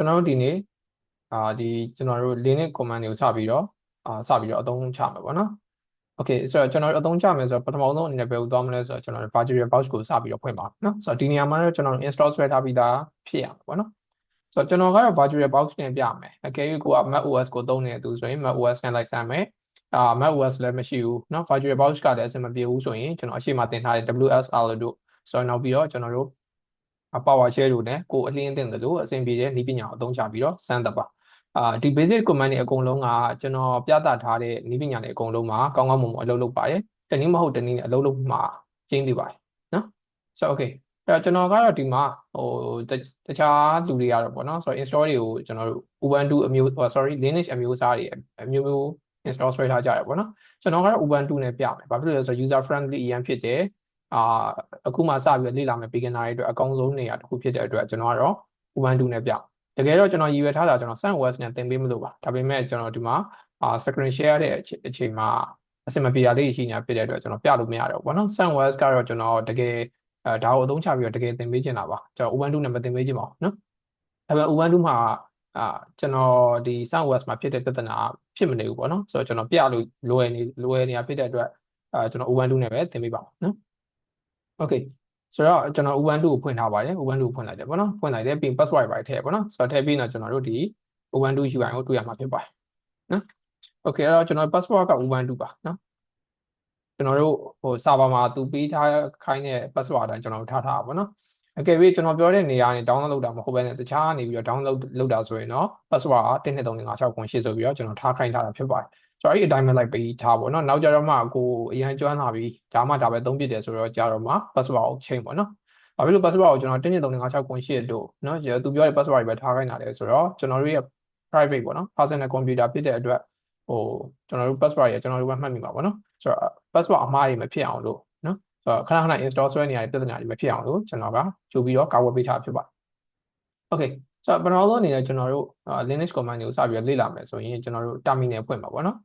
ကျွန်တော်တို့ဒီနေ့အာဒီကျွန်တော်တို့ Linux command တွေကိုစပြီးတော့အာစပြီးတော့အသုံးချမယ်ပေါ့နော် Okay ဆိုတော့ကျွန်တော်တို့အသုံးချမယ်ဆိုတော့ပထမဆုံးအနေနဲ့ဘယ်လိုသွားမလဲဆိုတော့ကျွန်တော်တို့ virtual box ကိုစပြီးတော့ဖွင့်ပါနော်ဆိုတော့ဒီနေရာမှာတော့ကျွန်တော်တို့ install ဆွဲထားပြီးသားဖြစ်ရမှာပေါ့နော်ဆိုတော့ကျွန်တော်ကတော့ virtual box နဲ့ပြမယ်အကယ်၍ကိုက Mac OS ကိုသုံးနေသူဆိုရင် Mac OS နဲ့လိုက်စမ်းမယ်အာ Mac OS လည်းမရှိဘူးเนาะ virtual box ကလည်းအဆင်မပြေဘူးဆိုရင်ကျွန်တော်အရှိမတင်ထားတဲ့ WSL တို့ဆိုတော့နောက်ပြီးတော့ကျွန်တော်တို့ power share တို့နဲ့ကိုအလင်းအသင့်တယ်လို့အဆင်ပြေတဲ့နည်းပညာကိုအသုံးချပြီးတော့စမ်းသပ်ပါအာဒီ basic command တွေအကုန်လုံးကကျွန်တော်ပြသထားတဲ့နည်းပညာတွေအကုန်လုံးမှာကောင်းကောင်းမွန်မွန်အလုပ်လုပ်ပါတယ်တနည်းမဟုတ်တနည်းနဲ့အလုပ်လုပ်မှာကျင်းသိပါတယ်နော်ဆိုတော့ okay အဲ့တော့ကျွန်တော်ကတော့ဒီမှာဟိုတခြားလူတွေကတော့ပေါ့နော်ဆိုတော့ install တွေကိုကျွန်တော်တို့ Ubuntu အမျိုး sorry Linux အမျိုးအစားတွေအမျိုးမျိုး install ဆွဲထားကြရပေါ့နော်ကျွန်တော်ကတော့ Ubuntu နဲ့ပြမယ်ဘာဖြစ်လို့လဲဆိုတော့ user friendly အရင်ဖြစ်တယ် အာအခုမှစပြီးလေ့လာမယ် beginner တွေအတွက်အကောင်းဆုံးနေရာတစ်ခုဖြစ်တဲ့အတွက်ကျွန်တော်ကတော့ Ubuntu နဲ့ပြတကယ်တော့ကျွန်တော်ရည်ရွယ်ထားတာကျွန်တော် SunOS နဲ့သင်ပေးမလို့ပါဒါပေမဲ့ကျွန်တော်ဒီမှာအာ screen share တဲ့အချိန်မှာအဆင်မပြေတာလေးရှိနေတာဖြစ်တဲ့အတွက်ကျွန်တော်ပြလို့မရတော့ဘူးပေါ့နော် SunOS ကတော့ကျွန်တော်တကယ်အဲဒါကိုအသုံးချပြီးတော့တကယ်သင်ပေးချင်တာပါကျွန်တော် Ubuntu နဲ့မသင်ပေးချင်ပါဘူးနော်ဒါပေမဲ့ Ubuntu မှာအာကျွန်တော်ဒီ SunOS မှာဖြစ်တဲ့ပြဿနာဖြစ်မနေဘူးပေါ့နော်ဆိုတော့ကျွန်တော်ပြလို့လွယ်နေလွယ်နေတာဖြစ်တဲ့အတွက်အာကျွန်တော် Ubuntu နဲ့ပဲသင်ပေးပါနော် Okay ဆိုတော့ကျွန်တော် Ubuntu ကိုဖွင့်ထားပါတယ် Ubuntu ကိုဖွင့်လိုက်တယ်ပေါ့နော်ဖွင့်လိုက်တယ်ပြီး password ပါထည့်ပေါ့နော်ဆိုတော့ထည့်ပြီးတော့ကျွန်တော်တို့ဒီ Ubuntu UI ကိုတွေ့ရမှာဖြစ်ပါတယ်နော် Okay အဲ့တော့ကျွန်တော် password က Ubuntu ပါနော်ကျွန်တော်တို့ဟို server မှာသူပေးထားခိုင်းတဲ့ password အတိုင်းကျွန်တော်တို့ထားထားပါပေါ့နော်အကယ်၍ကျွန်တော်ပြောတဲ့နေရာနဲ့ download လုပ်တာမဟုတ်ဘဲနဲ့တခြားနေပြီးတော့ download လုပ်တာဆိုရင်တော့ password က12356ဆိုပြီးတော့ကျွန်တော်ထားခိုင်းထားတာဖြစ်ပါတယ် ဆိုတော့အဲ့ဒီအတိုင်းပဲလိုက်ပေးထားပေါ့နော်နောက်ကြတော့မှကိုအရင်ကျွမ်းလာပြီးဒါမှဒါပဲသုံးပြတယ်ဆိုတော့ကြတော့မှ password ကိုချိန်ပေါ့နော်ဘာဖြစ်လို့ password ကိုကျွန်တော်12356တို့နော်သူပြောတဲ့ password တွေပဲထားခိုင်းတာလေဆိုတော့ကျွန်တော်တို့ရဲ့ private ပေါ့နော် personal computer ဖြစ်တဲ့အတွက်ဟိုကျွန်တော်တို့ password ရကျွန်တော်တို့ပဲမှတ်မိမှာပေါ့နော်ဆိုတော့ password အမှားတွေမဖြစ်အောင်လို့နော်ဆိုတော့ခဏခဏ install ဆွဲနေရတဲ့ပြဿနာတွေမဖြစ်အောင်လို့ကျွန်တော်ကကြိုပြီးတော့ကာဝယ်ပေးထားဖြစ်ပါတယ် okay ဆိုတော့ပထမဆုံးအနေနဲ့ကျွန်တော်တို့ Linux command တွေကိုစပြီးလေ့လာမယ်ဆိုရင်ကျွန်တော်တို့ terminal ဖွင့်ပါပေါ့နော်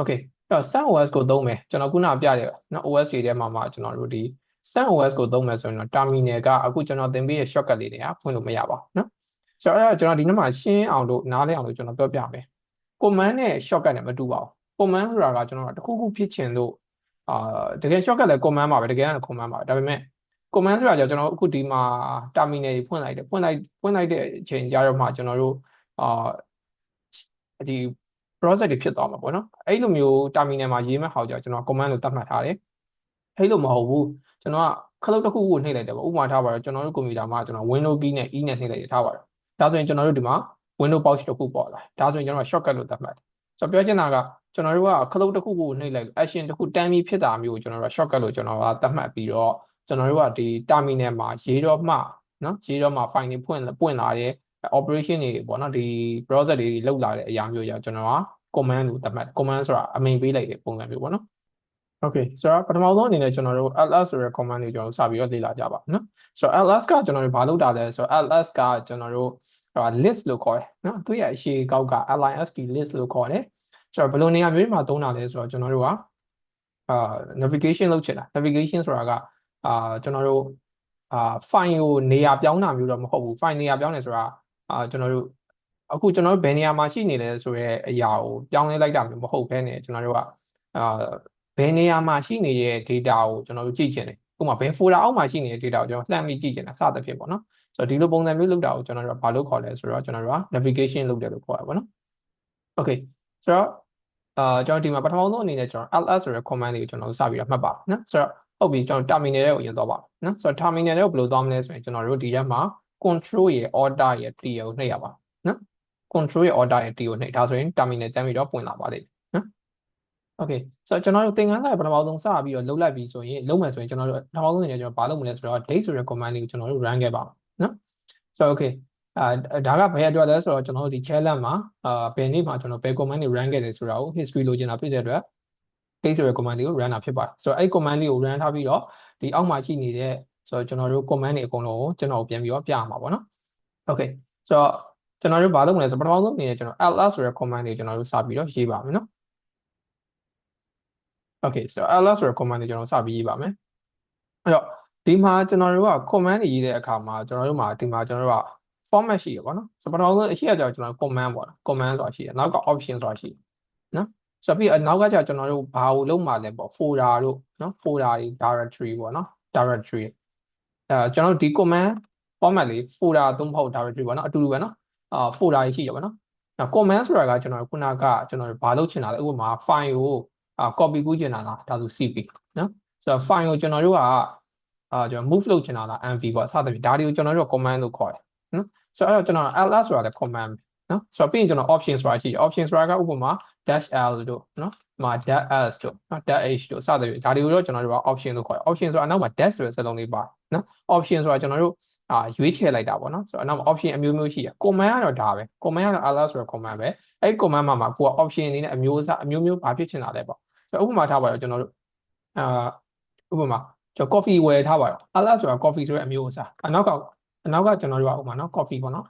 okay အဲ့တော့ SunOS ကိုသုံးမယ်ကျွန်တော်ခုနပြတဲ့နော် OS တွေထဲမှာမှကျွန်တော်တို့ဒီ SunOS ကိုသုံးမယ်ဆိုရင်တော့ terminal ကအခုကျွန်တော်သင်ပေးတဲ့ shortcut လေးတွေကဖွင့်လို့မရပါဘူးနော်ဆိုတော့အဲ့တော့ကျွန်တော်ဒီနေ့မှာရှင်းအောင်လို့နားလည်အောင်လို့ကျွန်တော်ပြောပြမယ် command နဲ့ shortcut နဲ့မတူပါဘူး command ဆိုတာကကျွန်တော်တခုခုဖြစ်ချင်လို့အာတကယ် shortcut လည်း command ပါပဲတကယ်က command ပါပဲဒါပေမဲ့ command ဆိုတာကြောင့်ကျွန်တော်အခုဒီမှာ terminal ကြီးဖွင့်လိုက်တယ်ဖွင့်လိုက်ဖွင့်လိုက်တဲ့အချိန်ကြာတော့မှကျွန်တော်တို့အာဒီ process တွေဖြစ်သွားမှာပေါ့နော်အဲ့လိုမျိုး terminal မှာရေးမဲ့ဟောက်ကြကျွန်တော် command လို့သတ်မှတ်ထားတယ်အဲ့လိုမဟုတ်ဘူးကျွန်တော်ကခလုတ်တစ်ခုကိုနှိပ်လိုက်တယ်ပေါ့ဥပမာထားပါတော့ကျွန်တော်တို့ကွန်ပျူတာမှာကျွန်တော် window key နဲ့ e နဲ့နှိပ်လိုက်ရထားပါတော့ဒါဆိုရင်ကျွန်တော်တို့ဒီမှာ window pouch တစ်ခုပေါ်လာဒါဆိုရင်ကျွန်တော် shortcut လို့သတ်မှတ်တယ်ဆိုတော့ပြောချင်တာကကျွန်တော်တို့ကခလုတ်တစ်ခုကိုနှိပ်လိုက် action တစ်ခုတန်းပြီးဖြစ်တာမျိုးကိုကျွန်တော်တို့ shortcut လို့ကျွန်တော်ကသတ်မှတ်ပြီးတော့ကျွန်တော်တို့ကဒီ terminal မှာရေးတော့မှနော်ရေးတော့မှ file တွေဖွင့်ပွင့်လာတဲ့ operation တွေပေါ့နော်ဒီ browser တွေလောက်လာတဲ့အရာမျိုးကြောင့်ကျွန်တော်က command လို့သတ်မှတ် command ဆိုတာအမိန်ပေးလိုက်တဲ့ပုံစံမျိုးပေါ့နော် okay ဆိုတော့ပထမဆုံးအနေနဲ့ကျွန်တော်တို့ ls ဆိုတဲ့ command ကိုကျွန်တော်စပြီးတော့လေ့လာကြပါနော်ဆိုတော့ ls ကကျွန်တော်တို့ဘာလုပ်တာလဲဆိုတော့ ls ကကျွန်တော်တို့ list လို့ခေါ်တယ်နော်သူရဲ့အရှိကောက်က list list လို့ခေါ်တယ်ဆိုတော့ဘယ်လိုနေရာမျိုးမှာသုံးတာလဲဆိုတော့ကျွန်တော်တို့ကအာ navigation လုပ်ချင်တာ navigation ဆိုတာကအာကျွန်တော်တို့အာ file ကိုနေရာပြောင်းတာမျိုးတော့မဟုတ်ဘူး file နေရာပြောင်းတယ်ဆိုတာ အာကျွန်တော်တို့အခုကျွန်တော်တို့ဘယ်နေရာမှာရှိနေလဲဆိုရဲအရာကိုပြောင်းလဲလိုက်တာမျိုးမဟုတ်ဘဲနဲ့ကျွန်တော်တို့ကအာဘယ်နေရာမှာရှိနေတဲ့ data ကိုကျွန်တော်တို့ကြည့်ချင်တယ်ဥပမာဘယ် folder အောက်မှာရှိနေတဲ့ data ကိုကျွန်တော်လှမ်းပြီးကြည့်ချင်တာစသဖြင့်ပေါ့နော်ဆိုတော့ဒီလိုပုံစံမျိုးလုပ်တာကိုကျွန်တော်တို့ကဘာလို့ခေါ်လဲဆိုတော့ကျွန်တော်တို့က navigation လုပ်တယ်လို့ခေါ်ရပါဘောနော် okay ဆိုတော့အာကျွန်တော်ဒီမှာပထမဆုံးအနေနဲ့ကျွန်တော် ls ဆိုတဲ့ command လေးကိုကျွန်တော်စပြီးတော့မှတ်ပါနော်ဆိုတော့ဟုတ်ပြီကျွန်တော် terminal ရဲ့ကိုရင်သွားပါနော်ဆိုတော့ terminal ရဲ့ကိုဘယ်လိုသွားမလဲဆိုရင်ကျွန်တော်တို့ဒီထဲမှာ control ရဲ့ order ရဲ့ t ကိုနှိပ်ရပါနော် control ရဲ့ order ရဲ့ t ကိုနှိပ်ဒါဆိုရင် terminal တန်းပြီးတော့ပွင့်လာပါလိမ့်မယ်နော် okay ဆိုတော့ကျွန်တော်တို့သင်ခန်းစာပထမဆုံးစပြီးတော့လုံးလိုက်ပြီဆိုရင်လုံးမယ်ဆိုရင်ကျွန်တော်တို့ပထမဆုံးအနေနဲ့ကျွန်တော်ဘာလုပ်မလဲဆိုတော့ date ဆိုတဲ့ command လေးကိုကျွန်တော်တို့ run ခဲ့ပါနော်ဆိုတော့ okay အာဒါကဘယ်အတွက်လဲဆိုတော့ကျွန်တော်တို့ဒီ challenge မှာအာဘယ်နေ့မှာကျွန်တော်ဘယ် command တွေ run ခဲ့တယ်ဆိုတာကို history လိုချင်တာဖြစ်တဲ့အတွက် date ဆိုတဲ့ command လေးကို run တာဖြစ်ပါတယ်ဆိုတော့အဲ့ command လေးကို run ထားပြီးတော့ဒီအောက်မှာရှိနေတဲ့ ဆိုတော့ကျွန်တော်တို့ command တွေအကုန်လုံးကိုကျွန်တော်ပြန်ပြီးတော့ပြရမှာပေါ့နော် okay ဆိုတော့ကျွန်တော်တို့ဘာလုပ်မလဲဆိုပထမဆုံးအနေနဲ့ကျွန်တော် ls ဆိုတဲ့ command တွေကျွန်တော်တို့စပြီးတော့ရေးပါမယ်နော် okay ဆိုတော့ ls ဆိုတဲ့ command တွေကျွန်တော်စပြီးရေးပါမယ်အဲ့တော့ဒီမှာကျွန်တော်တို့က command တွေရေးတဲ့အခါမှာကျွန်တော်တို့မှာဒီမှာကျွန်တော်တို့က format ရှိရပေါ့နော်ဆိုတော့ပထမဆုံးအရှိရကြတော့ကျွန်တော် command ပေါ့နော် command ဆိုတာရှိတယ်နောက်က option ဆိုတာရှိတယ်နော်ဆိုတော့ပြီးနောက်ကကျကျွန်တော်တို့ဘာကိုလုံးမှာလဲပေါ့ folder တို့နော် folder တွေ directory ပေါ့နော် directory အဲကျွန်တော်တို့ဒီ command format လေး folder သုံးဖို့ directory ပေါ့နော်အတူတူပဲနော်အာ folder ကြီးရှိရပါနော်နော် command ဆိုတာကကျွန်တော်တို့ခုနကကျွန်တော်တို့ဘာလုပ်ချင်တာလဲဥပမာ file ကိုအာ copy ကူးချင်တာလားဒါဆို cp နော်ဆိုတော့ file ကိုကျွန်တော်တို့ကအာကျွန်တော် move လုပ်ချင်တာလား mv ပေါ့စသဖြင့်ဒါတွေကိုကျွန်တော်တို့ command လို့ခေါ်တယ်နော်ဆိုတော့အဲ့တော့ကျွန်တော် ls ဆိုတာလည်း command နော်ဆိုတော့ပြီးရင်ကျွန်တော် option ဆိုတာရှိတယ် option ဆိုတာကဥပမာ dash l တို့နော်မှာ dash s တို့နော် dash h တို့စသဖြင့်ဒါတွေကိုတော့ကျွန်တော်တို့က option လို့ခေါ်တယ် option ဆိုတာအနောက်မှာ dash ဆိုတဲ့စက်လုံးလေးပါ နော် option ဆိုတာကျွန်တော်တို့အာရွေးချယ်လိုက်တာပေါ့နော်ဆိုတော့အနောက်မှာ option အမျိုးမျိုးရှိတယ် command ကတော့ဒါပဲ command ကတော့ ls ဆိုတဲ့ command ပဲအဲ့ command မှာမှာကိုက option အနေနဲ့အမျိုးအစားအမျိုးမျိုးဘာဖြစ်ချင်တာလဲပေါ့ဆိုတော့ဥပမာထားပါတော့ကျွန်တော်တို့အာဥပမာကျွန်တော် coffee ဝယ်ထားပါတော့ ls ဆိုတာ coffee ဆိုတဲ့အမျိုးအစားအနောက်ကအနောက်ကကျွန်တော်တို့ကဥပမာနော် coffee ပေါ့နော်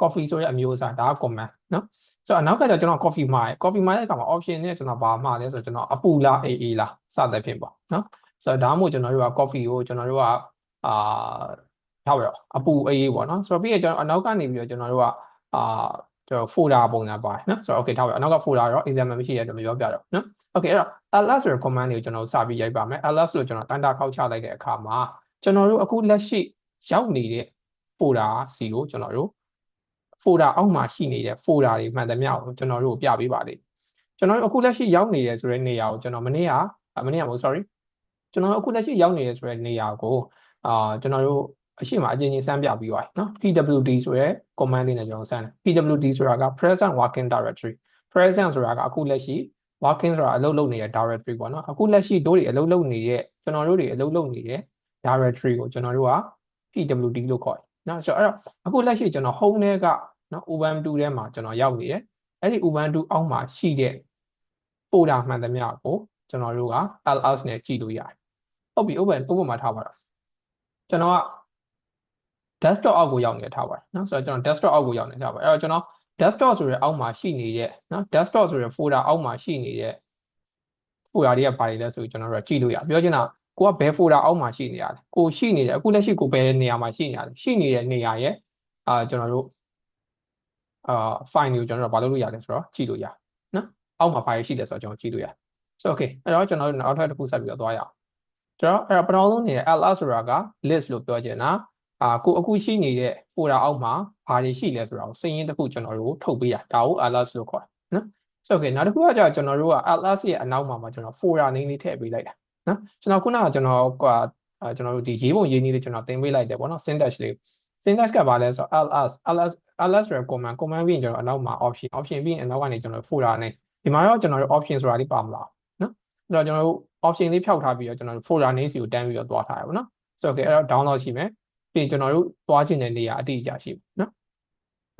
coffee ဆိုတဲ့အမျိုးအစားဒါက command နော်ဆိုတော့အနောက်ကကျကျွန်တော် coffee မှာ coffee မှာရဲ့အခါမှာ option နဲ့ကျွန်တော်ဘာမှာလဲဆိုတော့ကျွန်တော်အပူလား AA လားစသဖြင့်ပေါ့နော်ဆိုတော့ဒါမှမဟုတ်ကျွန်တော်တို့က coffee ကိုကျွန်တော်တို့က အာထားရအပူအေးပေါ့နော်ဆိုတော့ပြီးရင်ကျွန်တော်အနောက်ကနေပြီးတော့ကျွန်တော်တို့ကအာကျွန်တော် folder ပုံစံပါတယ်နော်ဆိုတော့ okay ထားပါအနောက်က folder တော့ example မရှိရတော့မပြောပြတော့နော် okay အဲ့တော့ ls ဆိုတဲ့ command ကိုကျွန်တော်စပြီးရိုက်ပါမယ် ls လို့ကျွန်တော်တန်တာခောက်ချလိုက်တဲ့အခါမှာကျွန်တော်တို့အခုလက်ရှိရောက်နေတဲ့ folder စီကိုကျွန်တော်တို့ folder အောက်မှာရှိနေတဲ့ folder တွေမှန်သမျှကိုကျွန်တော်တို့ပြပေးပါလိမ့်ကျွန်တော်တို့အခုလက်ရှိရောက်နေတယ်ဆိုတဲ့နေရာကိုကျွန်တော်မနေ့ကမနေ့ကမဟုတ် sorry ကျွန်တော်တို့အခုလက်ရှိရောက်နေတယ်ဆိုတဲ့နေရာကို အာကျွန်တော်တို့အရှိမအချင်းချင်းစမ်းပြပြီးသွားပြီနော် pwd ဆိုရဲ command လေးနဲ့ကျွန်တော်စမ်းတယ် pwd ဆိုတာက present working directory present ဆိုတာကအခုလက်ရှိ working ဆိုတာအလုပ်လုပ်နေတဲ့ directory ပေါ့နော်အခုလက်ရှိတို့တွေအလုပ်လုပ်နေတဲ့ကျွန်တော်တို့တွေအလုပ်လုပ်နေတဲ့ directory ကိုကျွန်တော်တို့က pwd လို့ခေါ်တယ်နော်ဆိုတော့အဲ့တော့အခုလက်ရှိကျွန်တော် home ထဲကနော် ubuntu ထဲမှာကျွန်တော်ရောက်နေတယ်အဲ့ဒီ ubuntu အောက်မှာရှိတဲ့ folder မှန်သမျှကိုကျွန်တော်တို့က ls နဲ့ကြည့်လို့ရတယ်ဟုတ်ပြီဥပမာဥပမာထားပါတော့ ကျွန်တော်က desktop အောက်ကိုရောက်နေထားပါတယ်နော်ဆိုတော့ကျွန်တော် desktop အောက်ကိုရောက်နေထားပါအဲ့တော့ကျွန်တော် desktop ဆိုတဲ့အောက်မှာရှိနေတဲ့နော် desktop ဆိုတဲ့ folder အောက်မှာရှိနေတဲ့ folder တွေကဘာတွေလဲဆိုကျွန်တော်တို့ကြည့်လို့ရပြောချင်တာကိုကဘယ် folder အောက်မှာရှိနေရလဲကိုရှိနေတယ်အခုလက်ရှိကိုဘယ်နေရာမှာရှိနေရလဲရှိနေတဲ့နေရာရဲ့အာကျွန်တော်တို့အာ file ကိုကျွန်တော်တို့ဘာလုပ်လို့ရလဲဆိုတော့ကြည့်လို့ရနော်အောက်မှာဘာတွေရှိလဲဆိုတော့ကျွန်တော်ကြည့်လို့ရဆိုတော့ okay အဲ့တော့ကျွန်တော်တို့နောက်ထပ်တစ်ခုဆက်ပြီးတော့သွားရအောင် ကျွန်တော်အဲ့တော့ပထမဆုံးနေနဲ့ ls ဆိုတာက list လို့ပြောချင်တာအာကိုအခုရှိနေတဲ့ folder အောက်မှာဘာတွေရှိလဲဆိုတာကိုစည်ရင်းတစ်ခုကျွန်တော်တို့ထုတ်ပေးတာဒါကို ls လို့ခေါ်တယ်နော်ဆိုတော့ okay နောက်တစ်ခုကကြာကျွန်တော်တို့က ls ရဲ့အနောက်မှာမှာကျွန်တော် folder name လေးထည့်ပေးလိုက်တာနော်ကျွန်တော်ခုနကကျွန်တော်ကကျွန်တော်တို့ဒီရေးပုံရေးနည်းလေးကျွန်တော်သင်ပေးလိုက်တယ်ပေါ့နော် syntax လေး syntax ကဘာလဲဆိုတော့ ls ls ls ဆိုရယ် command command ပြီးရင်ကျွန်တော်အနောက်မှာ option option ပြီးရင်အနောက်ကနေကျွန်တော် folder နဲ့ဒီမှာတော့ကျွန်တော်တို့ option ဆိုတာလေးပါမလားနော်အဲ့တော့ကျွန်တော်တို့ option လေးဖြောက်ထားပြီးတော့ကျွန်တော်တို့ folder name စီကိုတန်းပြီးတော့သွားထားရပါတော့နော်ဆိုတော့ okay အဲ့တော့ download ရှိမယ်ပြီးရင်ကျွန်တော်တို့သွားခြင်းတဲ့နေရာအတိအကျရှိပြီနော်